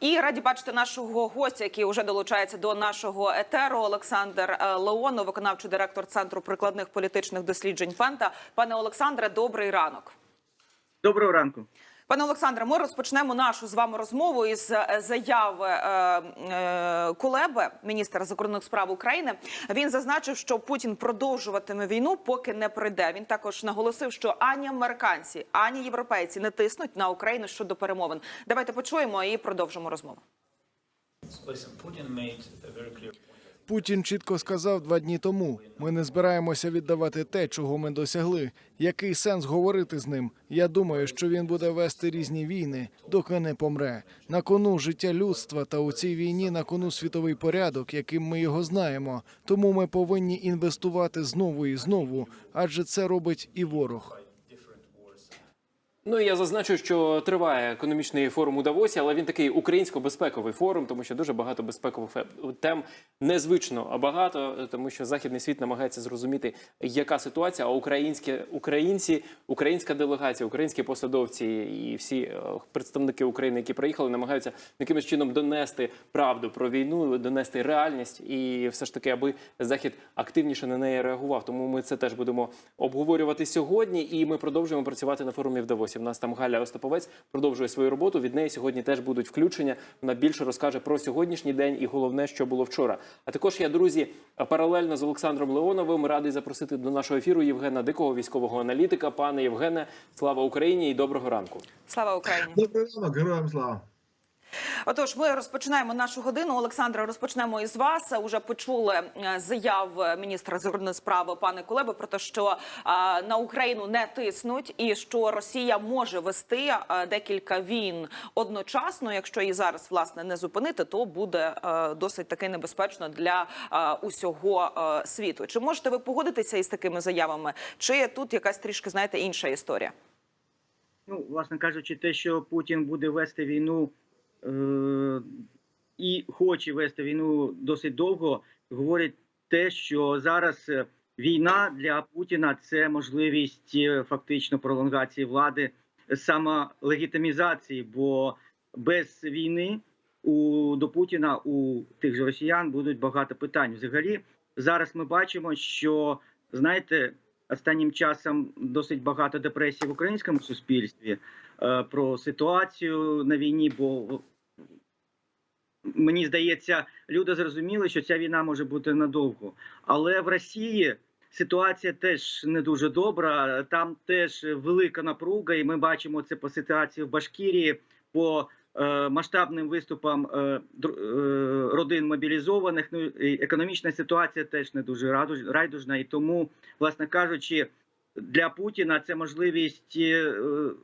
І раді бачити нашого гостя, який вже долучається до нашого етеру. Олександр е, Леонов, виконавчий директор центру прикладних політичних досліджень Фента. Пане Олександре, добрий ранок. Доброго ранку. Пане Олександре, ми розпочнемо нашу з вами розмову із е, заяви е, е, Кулеби, міністра закордонних справ України. Він зазначив, що Путін продовжуватиме війну, поки не прийде. Він також наголосив, що ані американці, ані європейці не тиснуть на Україну щодо перемовин. Давайте почуємо і продовжимо розмову. Путін чітко сказав два дні тому: ми не збираємося віддавати те, чого ми досягли. Який сенс говорити з ним? Я думаю, що він буде вести різні війни, доки не помре. На кону життя людства та у цій війні на кону світовий порядок, яким ми його знаємо. Тому ми повинні інвестувати знову і знову, адже це робить і ворог. Ну я зазначу, що триває економічний форум у Давосі, але він такий українсько-безпековий форум, тому що дуже багато безпекових тем незвично багато, тому що західний світ намагається зрозуміти, яка ситуація. А українські українці, українська делегація, українські посадовці і всі е, представники України, які приїхали, намагаються якимось чином донести правду про війну, донести реальність, і все ж таки, аби захід активніше на неї реагував. Тому ми це теж будемо обговорювати сьогодні. І ми продовжуємо працювати на форумі в Давосі. У нас там Галя Остаповець продовжує свою роботу. Від неї сьогодні теж будуть включення. Вона більше розкаже про сьогоднішній день і головне, що було вчора. А також я, друзі, паралельно з Олександром Леоновим радий запросити до нашого ефіру Євгена Дикого, військового аналітика. Пане Євгене, слава Україні і доброго ранку. Слава Україні! Доброго ранку, героям слава. Отож, ми розпочинаємо нашу годину. Олександра, розпочнемо із вас. Уже почули е, заяв міністра закордонних справ пане Кулеби про те, що е, на Україну не тиснуть, і що Росія може вести е, декілька війн одночасно. Якщо її зараз власне не зупинити, то буде досить таки небезпечно для усього світу. Чи можете ви погодитися із такими заявами? Чи тут якась трішки знаєте інша історія? Ну, власне кажучи, те, що Путін буде вести війну і хоче вести війну досить довго, говорить те, що зараз е, війна для Путіна це можливість е, фактично пролонгації влади, самолегітимізації, бо без війни у до Путіна у тих же росіян будуть багато питань. Взагалі, зараз ми бачимо, що знаєте, останнім часом досить багато депресій в українському суспільстві е, про ситуацію на війні. Бо мені здається, люди зрозуміли, що ця війна може бути надовго. Але в Росії ситуація теж не дуже добра. Там теж велика напруга, і ми бачимо це по ситуації в Башкірії. по е, масштабним виступам е, е, родин мобілізованих. Ну економічна ситуація теж не дуже райдужна, і тому, власне кажучи, для Путіна це можливість е,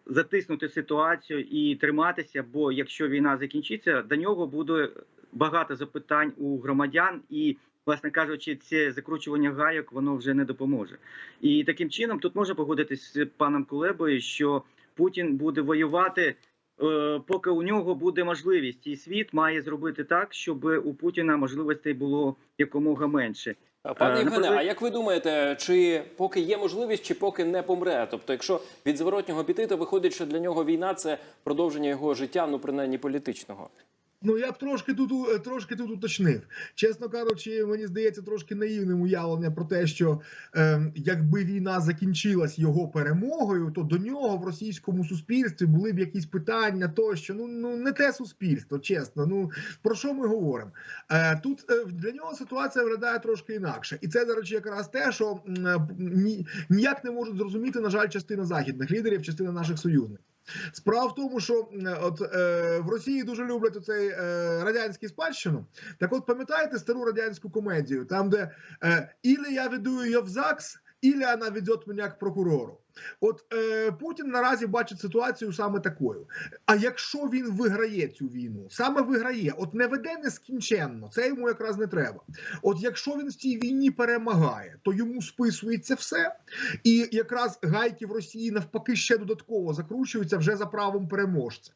затиснути ситуацію і триматися. Бо якщо війна закінчиться, до нього буде багато запитань у громадян і. Власне кажучи, це закручування гайок воно вже не допоможе, і таким чином тут можна погодитись з паном Кулебою, що Путін буде воювати е, поки у нього буде можливість, і світ має зробити так, щоб у Путіна можливостей було якомога менше. А, Пане Е, Євгене, а як ви думаєте, чи поки є можливість, чи поки не помре? Тобто, якщо від зворотнього піти, то виходить, що для нього війна це продовження його життя, ну принаймні політичного. Ну я б трошки тут у- трошки тут уточнив. Чесно кажучи, мені здається трошки наївним уявлення про те, що е, якби війна закінчилась його перемогою, то до нього в російському суспільстві були б якісь питання, тощо ну ну не те суспільство, чесно. Ну про що ми говоримо? Е, тут е, для нього ситуація виглядає трошки інакше, і це до речі, якраз те, що е, ні, ніяк не можуть зрозуміти, на жаль, частина західних лідерів, частина наших союзників. Справа в тому, що от е, в Росії дуже люблять оцей е, радянський спадщину. Так, от пам'ятаєте стару радянську комедію, там де е, «Ілі я веду в ЗАГС, ілі вона веде мене к прокурору. От е, Путін наразі бачить ситуацію саме такою. А якщо він виграє цю війну, саме виграє, от не веде нескінченно, це йому якраз не треба. От якщо він в цій війні перемагає, то йому списується все, і якраз гайки в Росії навпаки ще додатково закручуються вже за правом переможця.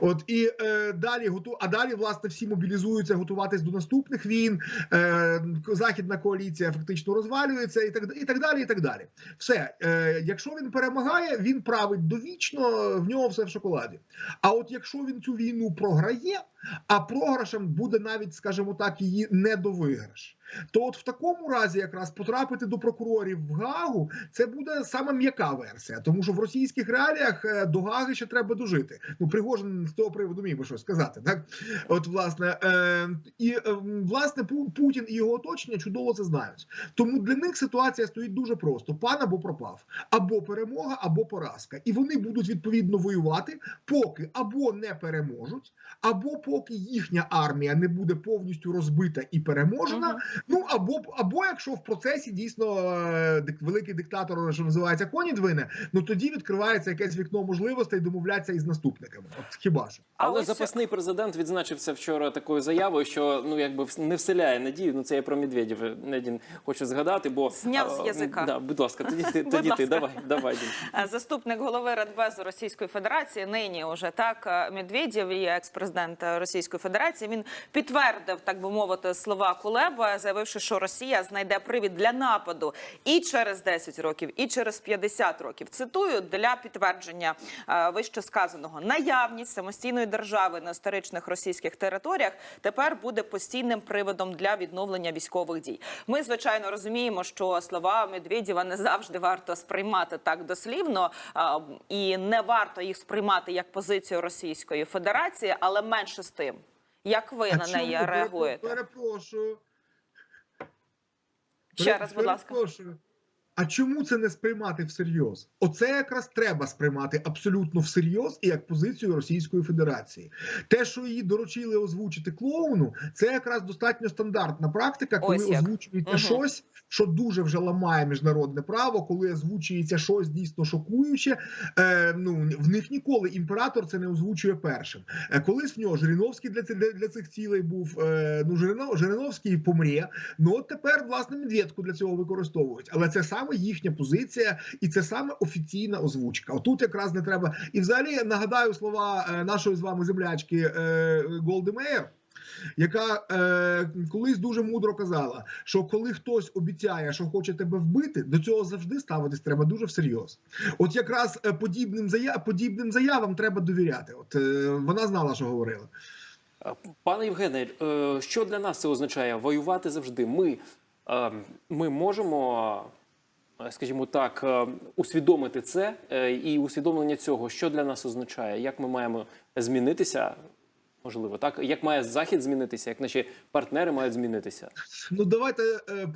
От і е, далі готу, а далі власне всі мобілізуються готуватись до наступних війн. Е, західна коаліція фактично розвалюється, і так і так далі. І так далі. Все, е, якщо він перемагає, він править довічно, в нього все в шоколаді. А от якщо він цю війну програє, а програшем буде навіть, скажімо так, її недовиграш. То от в такому разі якраз потрапити до прокурорів в Гагу це буде саме м'яка версія, тому що в російських реаліях е, до Гаги ще треба дожити. Ну Пригожин з того приводу міг би щось сказати, так от власне е, і е, власне Путін і його оточення чудово це знають. Тому для них ситуація стоїть дуже просто: пан або пропав, або перемога, або поразка, і вони будуть відповідно воювати, поки або не переможуть, або поки їхня армія не буде повністю розбита і переможена. Мгм. Ну або або якщо в процесі дійсно е, дик- великий диктатор, що називається коні двине, ну тоді відкривається якесь вікно можливостей домовлятися із наступниками. От хіба що. Але ось- запасний президент відзначився вчора такою заявою, що ну якби не вселяє надію. Ну це я про Медведєва Недін хочу згадати, бо Зняв з а, язика. Да, будь ласка, тоді ти тоді ти давай, давай. Дім. Е, Заступник голови Радбезу Російської Федерації, нині уже так е, Медведєв і екс-президент е, Російської Федерації. Він підтвердив, так би мовити, слова Кулеба, заявивши, що Росія знайде привід для нападу і через 10 років, і через 50 років. Цитую для підтвердження е, вище сказаного: наявність самостійної держави на історичних російських територіях тепер буде постійним приводом для відновлення військових дій. Ми звичайно розуміємо, що слова Медведєва не завжди варто сприймати так дослівно, і не варто їх сприймати як позицію Російської Федерації, але менше з тим. Як ви А на чому? неї реагуєте? Перепрошую. Ще раз, будь ласка. Перепрошую. А чому це не сприймати всерйоз? Оце якраз треба сприймати абсолютно всерйоз і як позицію Російської Федерації. Те, що її доручили озвучити клоуну, це якраз достатньо стандартна практика, коли Ось як. озвучується Мгм. щось, що дуже вже ламає міжнародне право, коли озвучується щось дійсно шокуюче. Е, ну в них ніколи імператор це не озвучує першим. Е, колись в нього Жириновський для, ці- для, для цих цілей був. Е, ну Жирино, Жириновський помрє. Ну от тепер власне медведку для цього використовують. Але це саме їхня позиція, і це саме офіційна озвучка. Отут якраз не треба. І взагалі я нагадаю слова е, нашої з вами землячки е, Голди Меєр, яка е, колись дуже мудро казала, що коли хтось обіцяє, що хоче тебе вбити, до цього завжди ставитись треба дуже всерйоз. От якраз е, подібним заяв, подібним заявам треба довіряти. От е, вона знала, що говорила. Пане Євгене, що для нас це означає? Воювати завжди. Ми, е, ми можемо, скажімо так, е, усвідомити це е, і усвідомлення цього, що для нас означає, як ми маємо змінитися. Можливо, так як має захід змінитися, як наші партнери мають змінитися. Ну давайте е,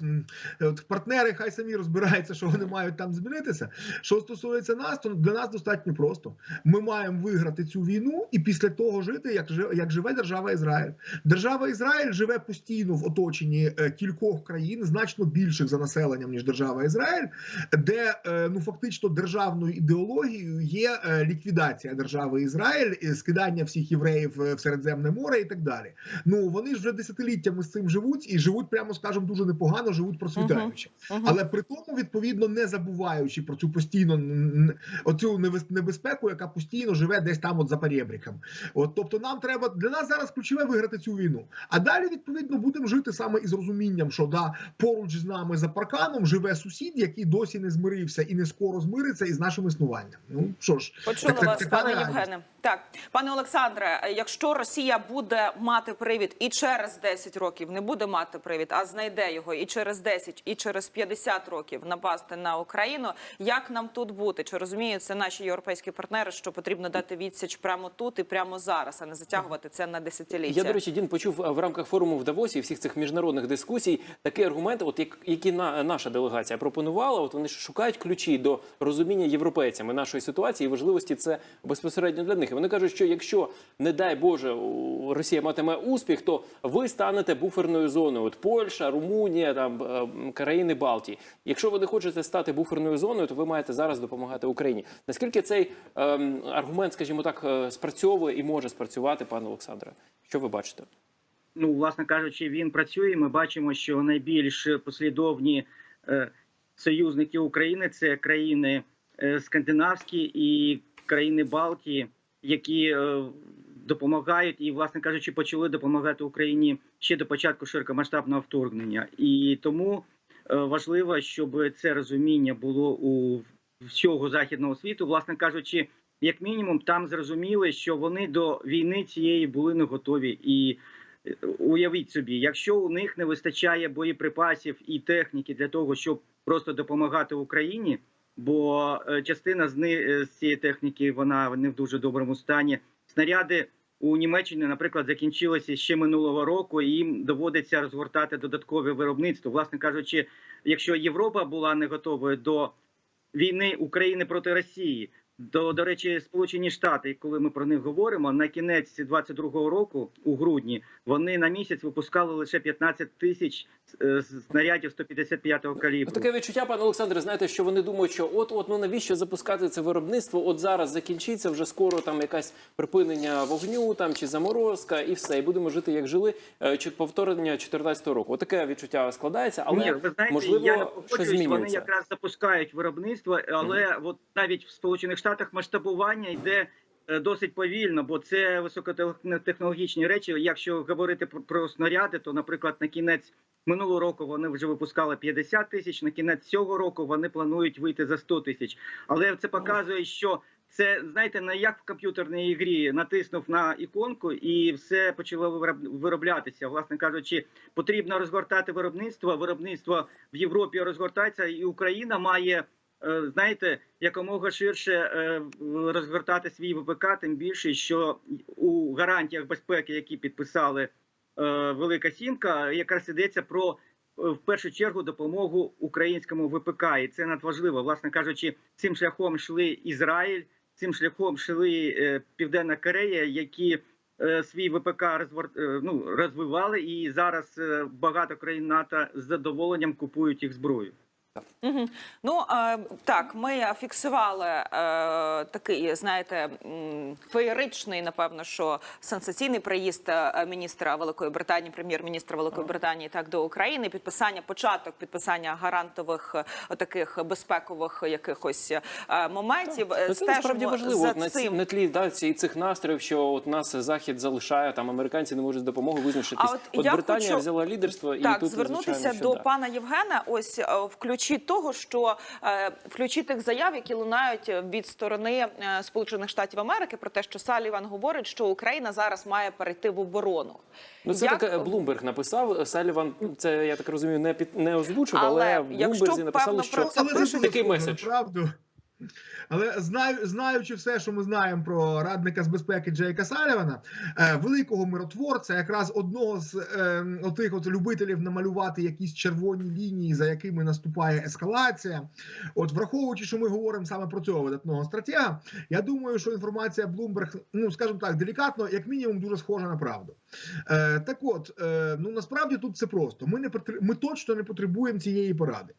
от партнери хай самі розбираються, що вони мають там змінитися. Що стосується нас, то для нас достатньо просто. Ми маємо виграти цю війну і після того жити, як як живе держава Ізраїль. Держава Ізраїль живе постійно в оточенні е, кількох країн, значно більших за населенням ніж держава Ізраїль, де е, ну фактично державною ідеологією є ліквідація держави Ізраїль, скидання всіх євреїв в Середземне море і так далі. Ну вони ж вже десятиліттями з цим живуть і живуть, прямо скажемо, дуже непогано, живуть процвітаючи. Мгм. Але при тому, відповідно, не забуваючи про цю постійно оцю небезпеку, яка постійно живе десь там, от за перебріком. От тобто, нам треба для нас зараз ключове виграти цю війну. А далі, відповідно, будемо жити саме із розумінням, що да поруч з нами за парканом живе сусід, який досі не змирився і не скоро змириться із нашим існуванням. Ну що ж, Почули так- так- вас, така пане. Євгене. Так, пане Олександре, якщо Росія буде мати привід і через 10 років не буде мати привід, а знайде його і через 10, і через 50 років напасти на Україну, як нам тут бути? Чи розуміють це наші європейські партнери, що потрібно дати відсіч прямо тут і прямо зараз, а не затягувати це на десятиліття? Я, до речі, Дін почув в рамках форуму в Давосі всіх цих міжнародних дискусій такі аргументи, от як, які на, наша делегація пропонувала. От вони шукають ключі до розуміння європейцями нашої ситуації і важливості це безпосередньо для них. І вони кажуть, що якщо не дай Боже Росія матиме успіх, то ви станете буферною зоною. От Польща, Румунія, там е, країни Балтії. Якщо ви не хочете стати буферною зоною, то ви маєте зараз допомагати Україні. Наскільки цей ем, аргумент, скажімо так, е, спрацьовує і може спрацювати, пане Олександре? Що ви бачите? ну, власне кажучи, він працює. Ми бачимо, що найбільш послідовні е, союзники України це країни е, скандинавські і країни Балтії, які е, допомагають і, власне кажучи, почали допомагати Україні ще до початку широкомасштабного вторгнення. І тому е, важливо, щоб це розуміння було у всього західного світу. Власне кажучи, як мінімум, там зрозуміли, що вони до війни цієї були не готові. І е, уявіть собі, якщо у них не вистачає боєприпасів і техніки для того, щоб просто допомагати Україні, бо е, частина з ни- е, з цієї техніки вона не в дуже доброму стані. Снаряди у Німеччині, наприклад, закінчилося ще минулого року, і їм доводиться розгортати додаткове виробництво. Власне кажучи, якщо Європа була не готовою до війни України проти Росії, до, до речі, Сполучені Штати, коли ми про них говоримо, на кінець 22-го року, у грудні, вони на місяць випускали лише 15 тисяч е, снарядів 155-го калібру. Таке відчуття, пане Олександре, знаєте, що вони думають, що от от ну навіщо запускати це виробництво? От зараз закінчиться вже скоро там якась припинення вогню, там чи заморозка, і все, і будемо жити як жили. Е, Чи повторення 14-го року? Отаке відчуття складається, але Ні, ви знаєте, можливо я не щось погоджуюсь, вони якраз запускають виробництво, але от навіть в Сполучених Штатах масштабування йде е, досить повільно, бо це високотехнологічні речі. Якщо говорити про, снаряди, то, наприклад, на кінець минулого року вони вже випускали 50 тисяч. На кінець цього року вони планують вийти за 100 тисяч. Але це показує, що це знаєте, не як в комп'ютерній грі натиснув на іконку і все почало вироб- вироблятися. Власне кажучи, потрібно розгортати виробництво. Виробництво в Європі розгортається, і Україна має. Е, Знаєте, якомога ширше е, розгортати свій ВПК, тим більше, що у гарантіях безпеки, які підписали е, Велика Сімка, якраз йдеться про в першу чергу допомогу українському ВПК, і це надважливо. Власне кажучи, цим шляхом йшли Ізраїль, цим шляхом йшли Південна Корея, які свій ВПК ну, розвивали, і зараз багато країн НАТО з задоволенням купують їх зброю. Мгм. Ну е, так, ми фіксували е, такий, знаєте, феєричний, напевно, що сенсаційний приїзд е, міністра Великої Британії, прем'єр-міністра Великої Британії, так до України. Підписання, початок підписання гарантових е, таких безпекових якихось е, моментів. Ну, це насправді важливо за на, цим. на тлі да, ці, цих настроїв, що от нас захід залишає, там американці не можуть з допомогою визначитись. А от от я Британія хочу- взяла лідерство і так тут звернутися звичайно, що до да. пана Євгена. Ось е, в ключі того, що е, в ключі тих заяв, які лунають від сторони е, Сполучених Штатів Америки, про те, що Саліван говорить, що Україна зараз має перейти в оборону. Ну, це Як- таке Блумберг написав. Саліван, ну, це я так розумію, не під не озвучив, але, Але в Блумберзі написали, що це Такий меседж. правду. Але знаю, знаючи все, що ми знаємо про радника з безпеки Джейка Салівана, е, великого миротворця, якраз одного з е, отих от любителів намалювати якісь червоні лінії, за якими наступає ескалація. От враховуючи, що ми говоримо саме про цього видатного стратега, я думаю, що інформація Bloomberg, ну скажімо так, делікатно, як мінімум, дуже схожа на правду. Е, так от, е, ну насправді тут все просто. Ми не ми точно не потребуємо цієї поради.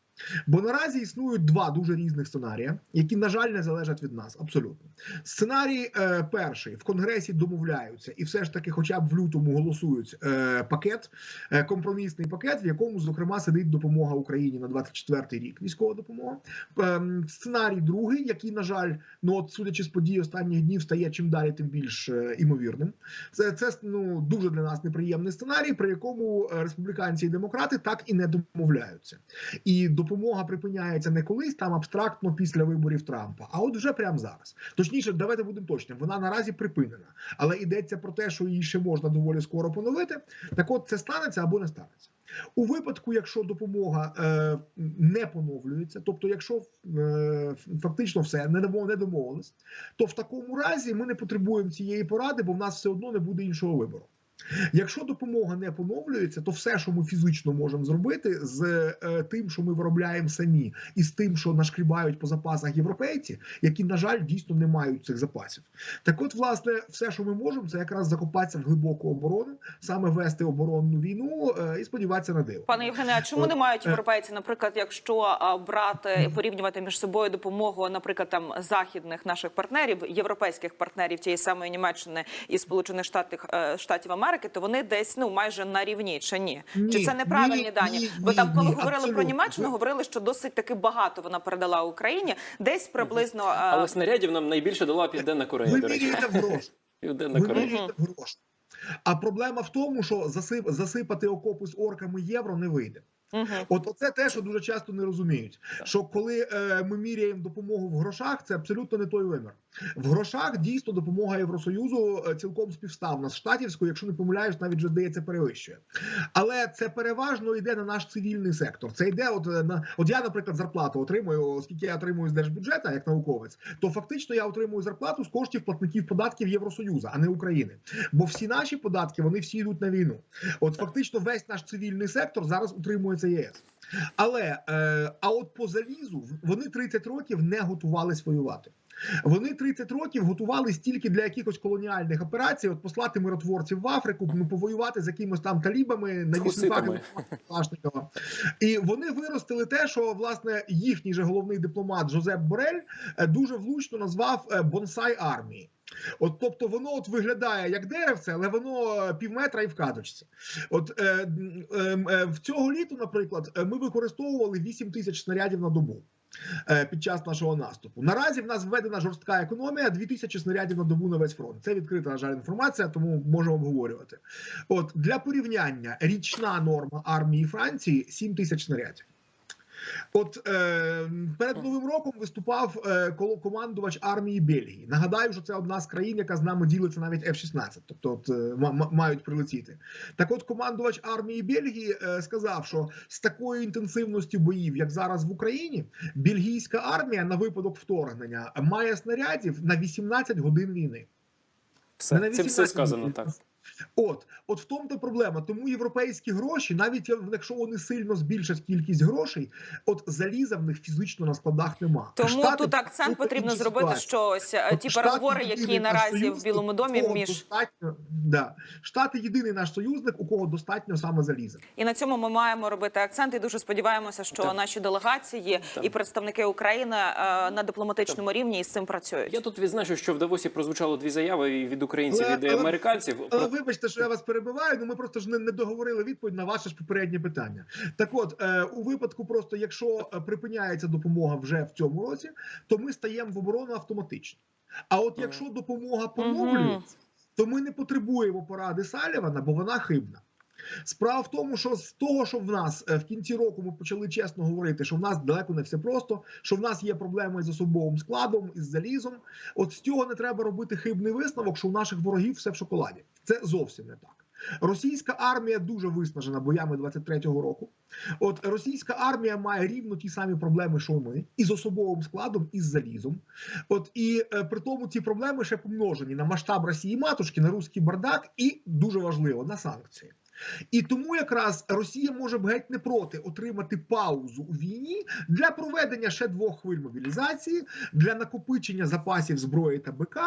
Бо наразі існують два дуже різних сценарії, які, на жаль, не залежать від нас. Абсолютно. Сценарій е, перший в Конгресі домовляються, і все ж таки, хоча б в лютому голосують е, пакет, е, компромісний пакет, в якому зокрема сидить допомога Україні на 24-й рік. Військова допомога. Ем, сценарій другий, який, на жаль, ну от судячи з подій останніх днів, стає чим далі, тим більш е, імовірним. Це, це ну дуже для нас неприємний сценарій, при якому е, республіканці і демократи так і не домовляються. І допомога припиняється не колись там абстрактно після виборів Трампа, а от вже прямо зараз. Точніше, давайте будемо точними. Вона наразі припинена, але йдеться про те, що її ще можна доволі скоро поновити. Так, от це станеться або не станеться. У випадку, якщо допомога е, не поновлюється, тобто, якщо е, фактично все не домовились, то в такому разі ми не потребуємо цієї поради, бо в нас все одно не буде іншого вибору. Якщо допомога не поновлюється, то все, що ми фізично можемо зробити з е, тим, що ми виробляємо самі, і з тим, що нашкрібають по запасах європейці, які на жаль дійсно не мають цих запасів. Так, от, власне, все, що ми можемо, це якраз закопатися в глибоку оборону, саме вести оборонну війну е, і сподіватися на диво. Пане Євгене, а чому От, не мають е, європейці, наприклад, якщо брати і порівнювати між собою допомогу, наприклад, там західних наших партнерів, європейських партнерів тієї самої Німеччини і Сполучених Штатів е, Штатів Америки, то вони десь ну майже на рівні чи ні? чи це неправильні ні, дані? ні, Бо ні, там, коли ні, говорили про. Німеччину, говорили, що досить таки багато вона передала Україні, десь приблизно Але снарядів нам найбільше дала Південна Корея. Ви До речі, в гроші. Південна Корея. в гроші. А проблема в тому, що засип, засипати окопи з орками євро не вийде. мгм. От оце те, що дуже часто не розуміють. Що коли е, ми міряємо допомогу в грошах, це абсолютно не той вимір. В грошах дійсно допомога Євросоюзу е, цілком співставна з штатівською, якщо не помиляюсь, навіть вже здається перевищує. Але це переважно йде на наш цивільний сектор. Це йде, от е, на от я, наприклад, зарплату отримую, оскільки я отримую з держбюджету як науковець, то фактично я отримую зарплату з коштів платників податків Євросоюзу, а не України. Бо всі наші податки вони всі йдуть на війну. От фактично весь наш цивільний сектор зараз утримується ЄС. Але е, а от по залізу вони 30 років не готувались воювати. Вони 30 років готувались тільки для якихось колоніальних операцій, от послати миротворців в Африку, ну повоювати з якимось там талібами на Калашникова. І вони виростили те, що власне їхній же головний дипломат Жозеп Борель е, дуже влучно назвав е, бонсай армії. От, тобто, воно от виглядає як деревце, але воно е, півметра і в кадочці. От е, е, е, в цього літу, наприклад, ми використовували 8 тисяч снарядів на добу. Е, Під час нашого наступу наразі в нас введена жорстка економія 2000 снарядів на добу на весь фронт. Це відкрита на жаль інформація, тому можемо обговорювати. От для порівняння річна норма армії Франції 7 тисяч снарядів. От е, перед новим роком виступав е, коло- командувач армії Бельгії. Нагадаю, що це одна з країн, яка з нами ділиться навіть F-16, тобто от, е, ма- ма- мають прилетіти. Так, от командувач армії Бельгії е, сказав, що з такою інтенсивністю боїв, як зараз в Україні, бельгійська армія на випадок вторгнення має снарядів на 18 годин війни. Все, на цим все сказано годин. так. От, от в тому то проблема. Тому європейські гроші, навіть якщо вони сильно збільшать кількість грошей, от заліза в них фізично на складах нема. Тому Штати тут акцент потрібно зробити, ситуації. що ось е, От ті переговори, які наразі в Білому домі між достатньо, да. Штати єдиний наш союзник, у кого достатньо саме заліза. І на цьому ми маємо робити акцент. І дуже сподіваємося, що Так. наші делегації Так. і представники України е, на дипломатичному рівні із цим працюють. Я тут відзначу, що в Давосі прозвучало дві заяви і від українців, Але- і від але- американців. Але Про- вибачте, що я вас перебиваю. Ну ми просто ж не, не договорили відповідь на ваше ж попереднє питання. Так, от е, у випадку, просто якщо е, припиняється допомога вже в цьому році, то ми стаємо в оборону автоматично. А от якщо допомога поновлюється, то ми не потребуємо поради Салівана, бо вона хибна. Справа в тому, що з того, що в нас е, в кінці року ми почали чесно говорити, що в нас далеко не все просто, що в нас є проблеми з особовим складом, із залізом. От з цього не треба робити хибний висновок, що у наших ворогів все в шоколаді. Це зовсім не так. Російська армія дуже виснажена боями 23-го року. От російська армія має рівно ті самі проблеми, що ми, і з особовим складом, і з залізом. От і е, при тому ці проблеми ще помножені на масштаб Росії матушки, на руський бардак, і дуже важливо на санкції. І тому якраз Росія може б геть не проти отримати паузу у війні для проведення ще двох хвиль мобілізації, для накопичення запасів зброї та БК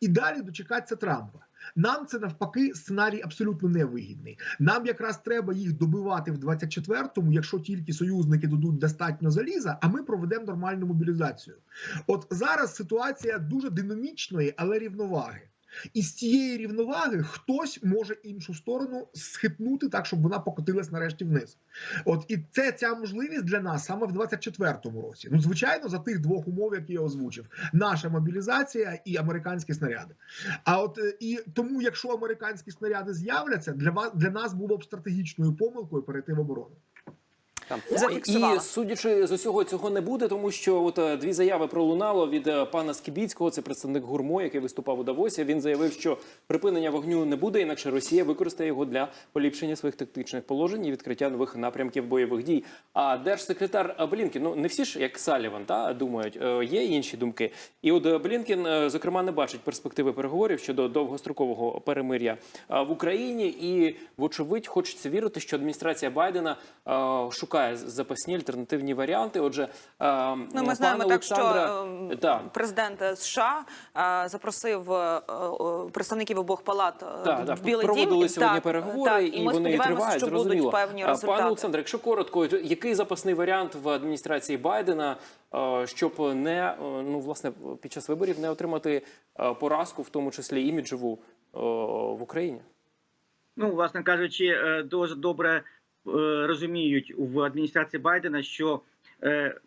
і далі дочекатися Трампа. Нам це навпаки сценарій абсолютно невигідний. Нам якраз треба їх добивати в 24-му, якщо тільки союзники дадуть достатньо заліза, а ми проведемо нормальну мобілізацію. От зараз ситуація дуже динамічної, але рівноваги. І з цієї рівноваги хтось може іншу сторону схитнути так, щоб вона покотилась нарешті вниз. От і це ця можливість для нас саме в 24-му році. Ну, звичайно, за тих двох умов, які я озвучив: наша мобілізація і американські снаряди. А от е, і тому, якщо американські снаряди з'являться, для вас для нас було б стратегічною помилкою перейти в оборону. Зафіксувала. І судячи з усього цього не буде, тому що от е, дві заяви пролунало від е, пана Скібіцького, це представник гурмо, який виступав у Давосі. Він заявив, що припинення вогню не буде, інакше Росія використає його для поліпшення своїх тактичних положень і відкриття нових напрямків бойових дій. А держсекретар Блінкін, ну не всі ж як Саліван, та думають, е, є інші думки. І от Блінкін, зокрема, не бачить перспективи переговорів щодо довгострокового перемир'я в Україні, і вочевидь хочеться вірити, що адміністрація Байдена е, шукає запасні альтернативні варіанти. Отже, е, Ну, ми знаємо так, що Олександра, е, та, президент США е, запросив е, е, представників обох палат е, так, в Білий проводили Дім. сьогодні Так, переговори, так, і, і ми вони тривають. що зрозуміло. будуть певні результати. Пане Олександре, якщо коротко, який запасний варіант в адміністрації Байдена, е, щоб не е, ну власне під час виборів не отримати е, поразку, в тому числі іміджову е, в Україні? Ну, власне кажучи, дуже добре розуміють в адміністрації Байдена, що е,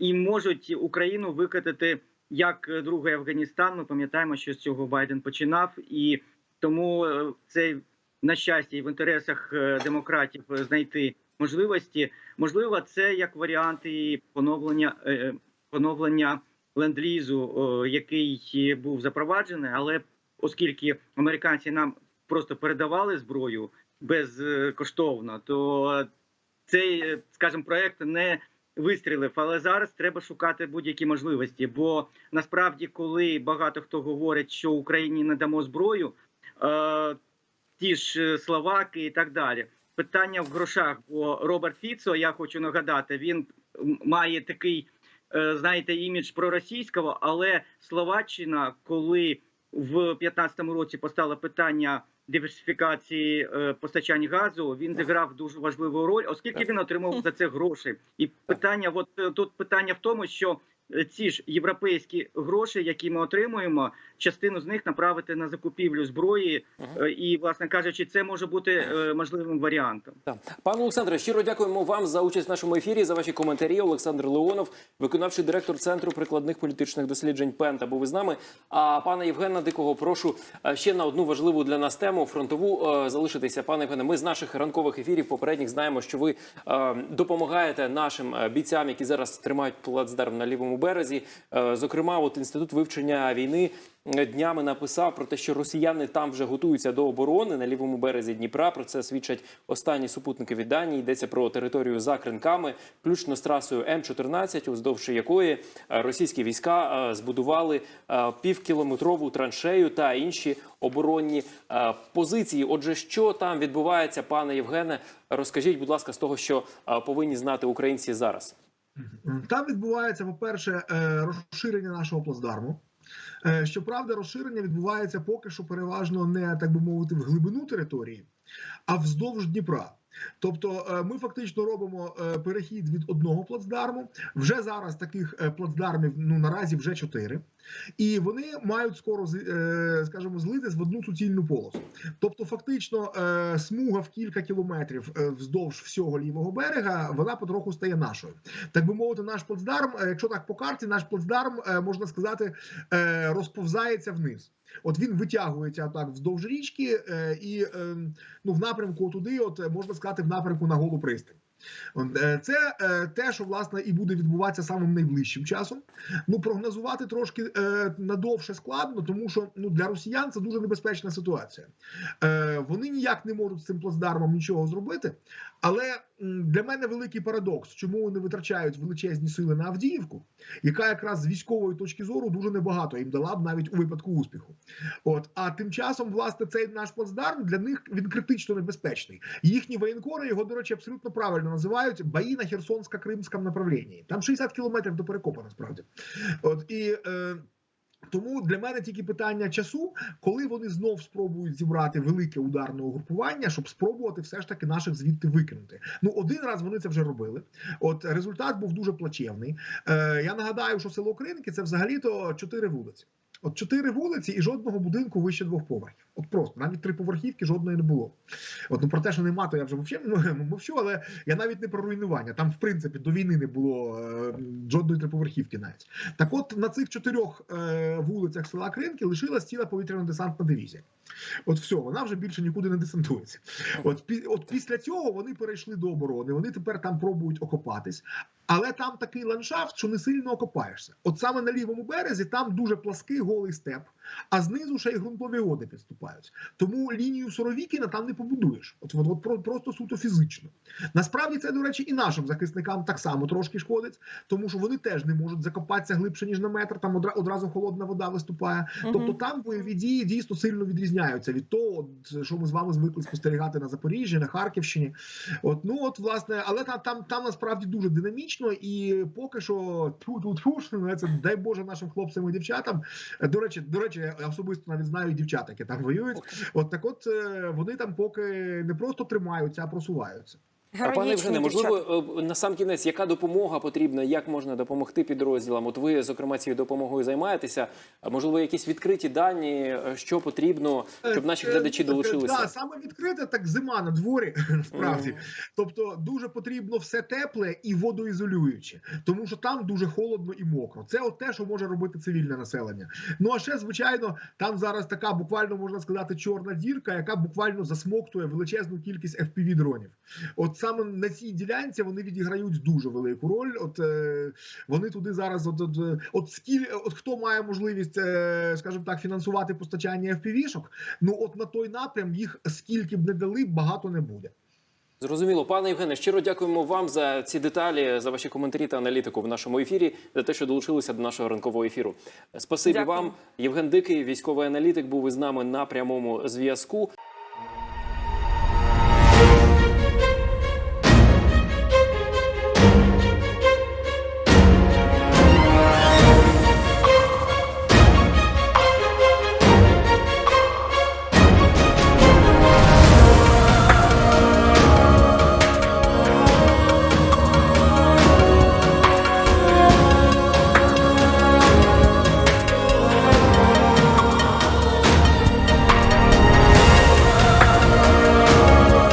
і можуть Україну викатати як другий Афганістан. Ми пам'ятаємо, що з цього Байден починав, і тому е, це на щастя і в інтересах е, демократів е, знайти можливості. Можливо, це як варіант і поновлення е, поновлення ленд-лізу, е, який був запроваджений, але оскільки американці нам просто передавали зброю безкоштовно, то цей, е, скажімо, проект не вистрілив. Але зараз треба шукати будь-які можливості. Бо насправді, коли багато хто говорить, що Україні не дамо зброю, е, ті ж е, словаки і так далі. Питання в грошах. Бо Роберт Фіцо, я хочу нагадати, він має такий, знаєте, імідж проросійського, але Словаччина, коли в 15-му році постало питання диверсифікації е, постачання газу, він зіграв дуже важливу роль, оскільки він отримав за це гроші. І питання, от е, тут питання в тому, що ці ж європейські гроші, які ми отримуємо, частину з них направити на закупівлю зброї. Е, і, власне кажучи, це може бути е, можливим варіантом. Так. Пане Олександре, щиро дякуємо вам за участь в нашому ефірі, за ваші коментарі. Олександр Леонов, виконавчий директор Центру прикладних політичних досліджень Пента, був із нами. А пана Євгена Дикого прошу е, ще на одну важливу для нас тему фронтову е, залишитися. Пане Євгене, ми з наших ранкових ефірів попередніх знаємо, що ви е, допомагаєте нашим е, бійцям, які зараз тримають плацдарм на лівому березі. Е, Зокрема, от інститут вивчення війни е, днями написав про те, що росіяни там вже готуються до оборони на лівому березі Дніпра. Про це свідчать останні супутники від Данії. Йдеться про територію за кринками, включно з трасою М14, уздовж якої е, російські війська збудували півкілометрову траншею та інші оборонні позиції. Отже, що там відбувається, пане Євгене, розкажіть, будь ласка, з того, що повинні знати українці зараз. Там відбувається, по-перше, е, розширення нашого плацдарму. Е, Щоправда, розширення відбувається поки що переважно не так би мовити в глибину території, а вздовж Дніпра. Тобто, е, ми фактично робимо е, перехід від одного плацдарму. Вже зараз таких е, плацдармів ну наразі вже чотири, і вони мають скоро скажімо, злитись в одну суцільну полосу. Тобто, фактично, смуга в кілька кілометрів вздовж всього лівого берега вона потроху стає нашою. Так би мовити, наш плацдарм, якщо так по карті, наш плацдарм можна сказати розповзається вниз. От він витягується так вздовж річки, е, і е, ну в напрямку туди, от е, можна сказати, в напрямку на голу пристань. Е, Це те, що власне і буде відбуватися самим найближчим часом. Ну прогнозувати трошки надовше складно, тому що ну для росіян це дуже небезпечна ситуація. Вони ніяк не можуть з цим плацдармом нічого зробити. Але для мене великий парадокс, чому вони витрачають величезні сили на Авдіївку, яка якраз з військової точки зору дуже небагато їм дала б навіть у випадку успіху. От а тим часом, власне, цей наш плацдарм для них він критично небезпечний. Їхні воєнкори його, до речі, абсолютно правильно називають бої на Херсонсько-Кримському направлінні. Там 60 кілометрів до перекопа, насправді. От і. Е, тому для мене тільки питання часу, коли вони знов спробують зібрати велике ударне угрупування, щоб спробувати все ж таки наших звідти викинути. Ну один раз вони це вже робили. От результат був дуже плачевний. Е, я нагадаю, що село Кринки це взагалі-то чотири вулиці. От чотири вулиці і жодного будинку вище двох поверхів. От просто навіть три поверхівки жодної не було. От ну про те, що нема, то я вже мовчу, ну, мовчу, але я навіть не про руйнування. Там, в принципі, до війни не було е, жодної триповерхівки навіть. Так, от на цих чотирьох е, вулицях села Кринки лишилась ціла повітряно-десантна дивізія. От все, вона вже більше нікуди не десантується. От, пі- от після цього вони перейшли до оборони. Вони тепер там пробують окопатись. Але там такий ландшафт, що не сильно окопаєшся. От саме на лівому березі там дуже плаский голий степ, а знизу ще й ґрунтові води підступають. Тому лінію Соровікіна там не побудуєш. От, от, от просто суто фізично. Насправді це, до речі, і нашим захисникам так само трошки шкодить, тому що вони теж не можуть закопатися глибше ніж на метр. Там одразу холодна вода виступає. Мгм. Тобто там бойові дії дійсно сильно відрізняються від того, що ми з вами звикли спостерігати на Запоріжжі, на Харківщині. От ну от власне, але там там, там насправді дуже динамічно, і поки що тьфу тьфу тьфу що це дай Боже нашим хлопцям і дівчатам. До речі, до речі, я особисто навіть знаю дівчат, які там воюють. От так, от е, вони там поки не просто тримаються, а просуваються. А пане Євгене, можливо, е, на сам кінець, яка допомога потрібна, як можна допомогти підрозділам? От ви, зокрема, цією допомогою займаєтеся. А можливо, якісь відкриті дані, е, що потрібно, щоб наші Е, глядачі е, долучилися? Да, саме відкрите, так зима на дворі, насправді. Тобто дуже потрібно все тепле і водоізолююче, тому що там дуже холодно і мокро. Це от те, що може робити цивільне населення. Ну а ще, звичайно, там зараз така буквально можна сказати чорна дірка, яка буквально засмоктує величезну кількість fpv дронів. От саме на цій ділянці вони відіграють дуже велику роль. От е, вони туди зараз, от, от, от скіль, от хто має можливість, е, скажімо так, фінансувати постачання FPV-шок, ну от на той напрям їх скільки б не дали, багато не буде. Зрозуміло, пане Євгене, щиро дякуємо вам за ці деталі, за ваші коментарі та аналітику в нашому ефірі, за те, що долучилися до нашого ранкового ефіру. Спасибі Дякую. вам, Євген Дикий, військовий аналітик, був із нами на прямому зв'язку.